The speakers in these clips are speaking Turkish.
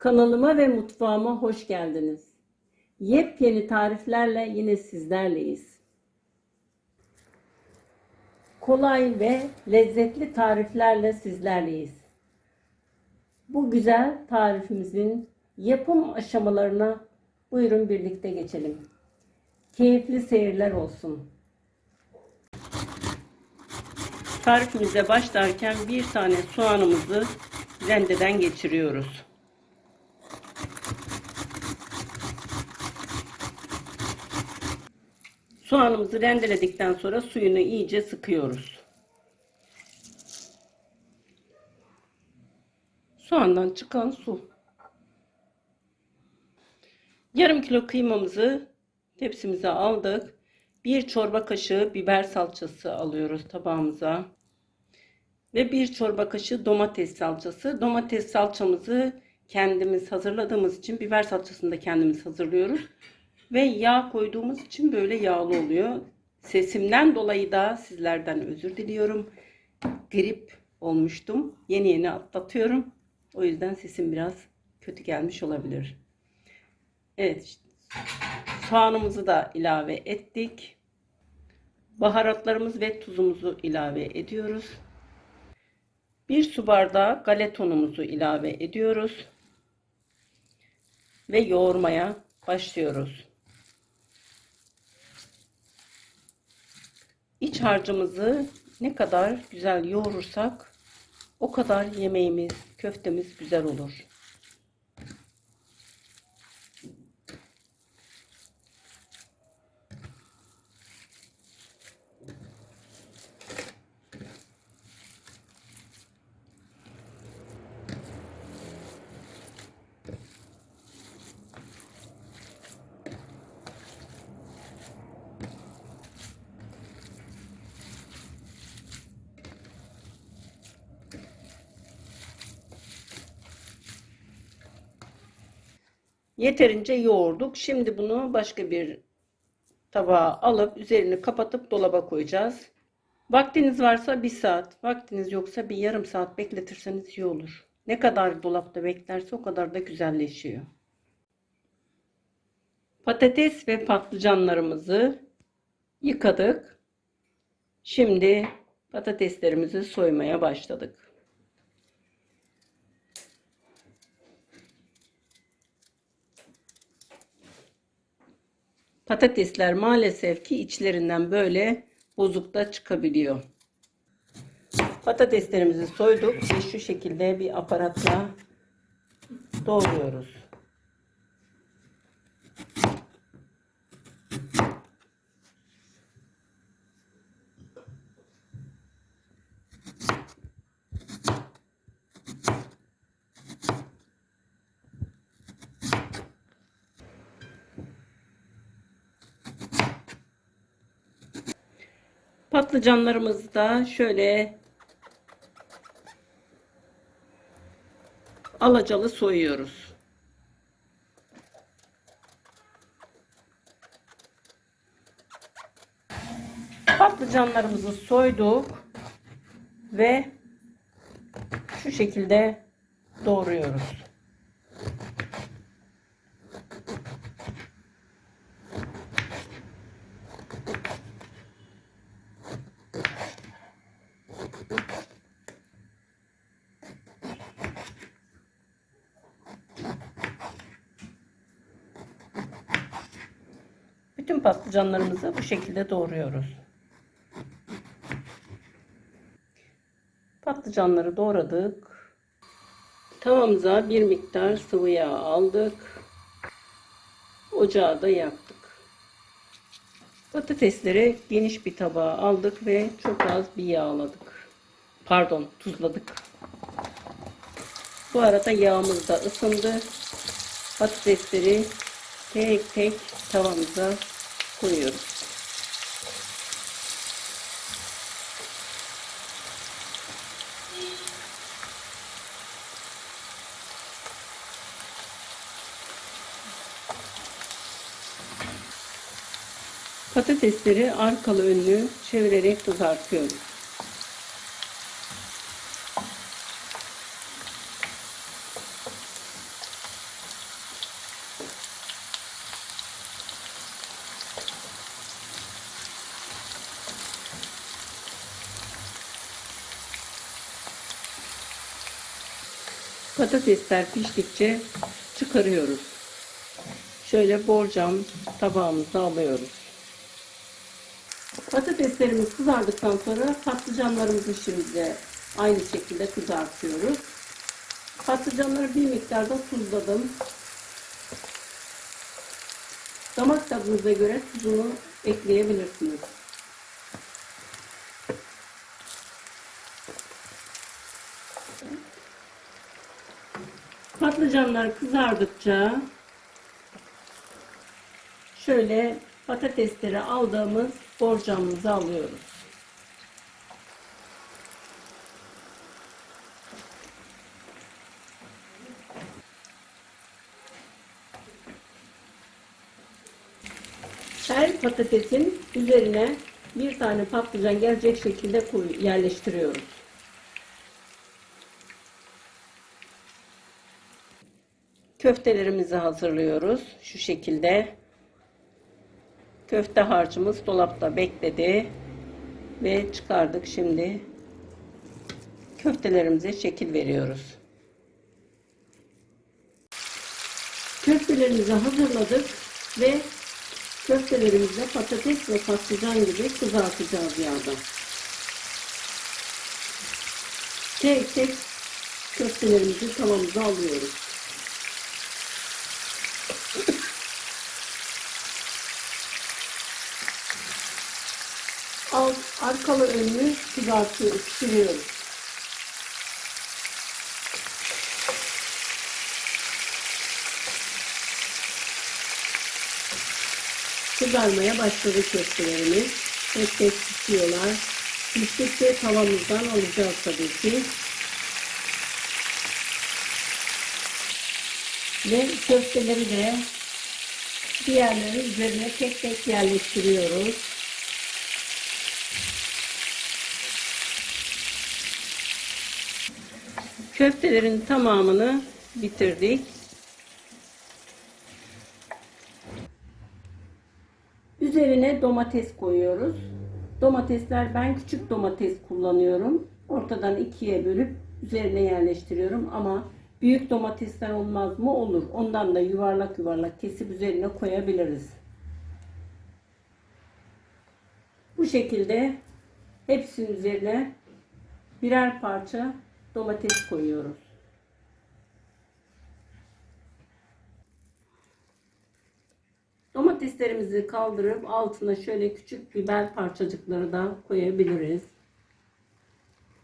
Kanalıma ve mutfağıma hoş geldiniz. Yepyeni tariflerle yine sizlerleyiz. Kolay ve lezzetli tariflerle sizlerleyiz. Bu güzel tarifimizin yapım aşamalarına buyurun birlikte geçelim. Keyifli seyirler olsun. Tarifimize başlarken bir tane soğanımızı rendeden geçiriyoruz. Soğanımızı rendeledikten sonra suyunu iyice sıkıyoruz. Soğandan çıkan su. Yarım kilo kıymamızı tepsimize aldık. Bir çorba kaşığı biber salçası alıyoruz tabağımıza. Ve bir çorba kaşığı domates salçası. Domates salçamızı kendimiz hazırladığımız için biber salçasını da kendimiz hazırlıyoruz. Ve yağ koyduğumuz için böyle yağlı oluyor. Sesimden dolayı da sizlerden özür diliyorum. Grip olmuştum. Yeni yeni atlatıyorum. O yüzden sesim biraz kötü gelmiş olabilir. Evet. Soğanımızı da ilave ettik. Baharatlarımız ve tuzumuzu ilave ediyoruz. Bir su bardağı galet unumuzu ilave ediyoruz. Ve yoğurmaya başlıyoruz. İç harcımızı ne kadar güzel yoğurursak o kadar yemeğimiz, köftemiz güzel olur. Yeterince yoğurduk. Şimdi bunu başka bir tabağa alıp üzerini kapatıp dolaba koyacağız. Vaktiniz varsa bir saat, vaktiniz yoksa bir yarım saat bekletirseniz iyi olur. Ne kadar dolapta beklerse o kadar da güzelleşiyor. Patates ve patlıcanlarımızı yıkadık. Şimdi patateslerimizi soymaya başladık. Patatesler maalesef ki içlerinden böyle bozuk da çıkabiliyor. Patateslerimizi soyduk ve şu şekilde bir aparatla doğruyoruz. Patlıcanlarımızı da şöyle alacalı soyuyoruz. Patlıcanlarımızı soyduk ve şu şekilde doğruyoruz. Bütün patlıcanlarımızı bu şekilde doğruyoruz. Patlıcanları doğradık. Tavamıza bir miktar sıvı yağ aldık. Ocağı da yaktık. Patatesleri geniş bir tabağa aldık ve çok az bir yağladık. Pardon, tuzladık. Bu arada yağımız da ısındı. Patatesleri tek tek tavamıza koyuyoruz. Patatesleri arkalı önlü çevirerek kızartıyoruz. Patatesler piştikçe çıkarıyoruz. Şöyle borcam tabağımıza alıyoruz. Patateslerimiz kızardıktan sonra patlıcanlarımızı şimdi aynı şekilde kızartıyoruz. Patlıcanları bir miktarda tuzladım. Damak tadınıza göre tuzunu ekleyebilirsiniz. Patlıcanlar kızardıkça şöyle patatesleri aldığımız borcamımızı alıyoruz. Her patatesin üzerine bir tane patlıcan gelecek şekilde yerleştiriyoruz. Köftelerimizi hazırlıyoruz. Şu şekilde. Köfte harcımız dolapta bekledi. Ve çıkardık şimdi. Köftelerimize şekil veriyoruz. Köftelerimizi hazırladık ve köftelerimizi patates ve patlıcan gibi kızartacağız yağda. Tek tek köftelerimizi tavamıza alıyoruz. Alt, arkalı önlü kızartıyoruz, pişiriyoruz. Kızarmaya başladı köftelerimiz. Tek tek pişiyorlar. Piştikçe tavamızdan alacağız tabii ki. Ve köfteleri de diğerleri üzerine tek tek yerleştiriyoruz. Köftelerin tamamını bitirdik. Üzerine domates koyuyoruz. Domatesler ben küçük domates kullanıyorum. Ortadan ikiye bölüp üzerine yerleştiriyorum ama büyük domatesler olmaz mı? Olur. Ondan da yuvarlak yuvarlak kesip üzerine koyabiliriz. Bu şekilde hepsinin üzerine birer parça domates koyuyoruz. Domateslerimizi kaldırıp altına şöyle küçük biber parçacıkları da koyabiliriz.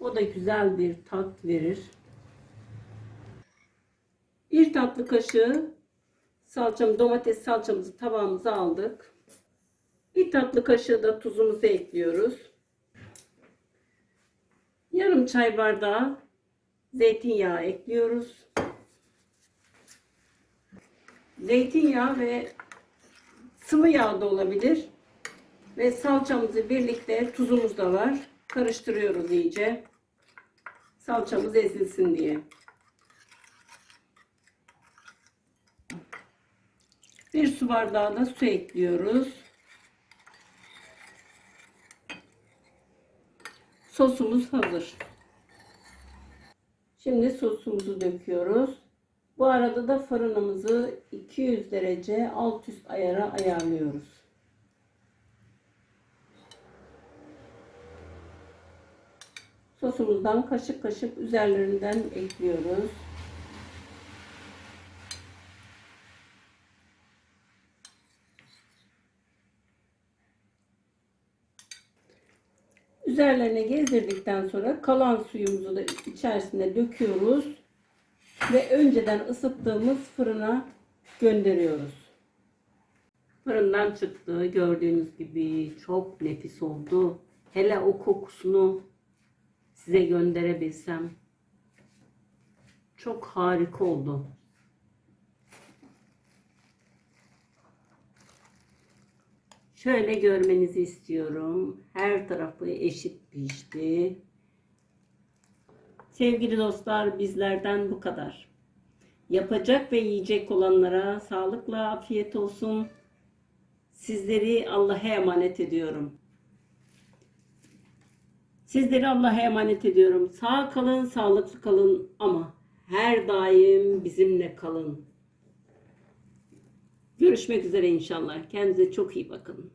O da güzel bir tat verir. Bir tatlı kaşığı salçam, domates salçamızı tabağımıza aldık. Bir tatlı kaşığı da tuzumuzu ekliyoruz. Yarım çay bardağı zeytinyağı ekliyoruz. Zeytinyağı ve sıvı yağ da olabilir. Ve salçamızı birlikte tuzumuz da var. Karıştırıyoruz iyice. Salçamız ezilsin diye. Bir su bardağı da su ekliyoruz. Sosumuz hazır. Şimdi sosumuzu döküyoruz. Bu arada da fırınımızı 200 derece alt üst ayara ayarlıyoruz. Sosumuzdan kaşık kaşık üzerlerinden ekliyoruz. Üzerlerine gezdirdikten sonra kalan suyumuzu da içerisine döküyoruz ve önceden ısıttığımız fırına gönderiyoruz. Fırından çıktı. Gördüğünüz gibi çok nefis oldu. Hele o kokusunu size gönderebilsem çok harika oldu. Şöyle görmenizi istiyorum. Her tarafı eşit pişti. Sevgili dostlar bizlerden bu kadar. Yapacak ve yiyecek olanlara sağlıkla afiyet olsun. Sizleri Allah'a emanet ediyorum. Sizleri Allah'a emanet ediyorum. Sağ kalın, sağlıklı kalın ama her daim bizimle kalın. Görüşmek üzere inşallah. Kendinize çok iyi bakın.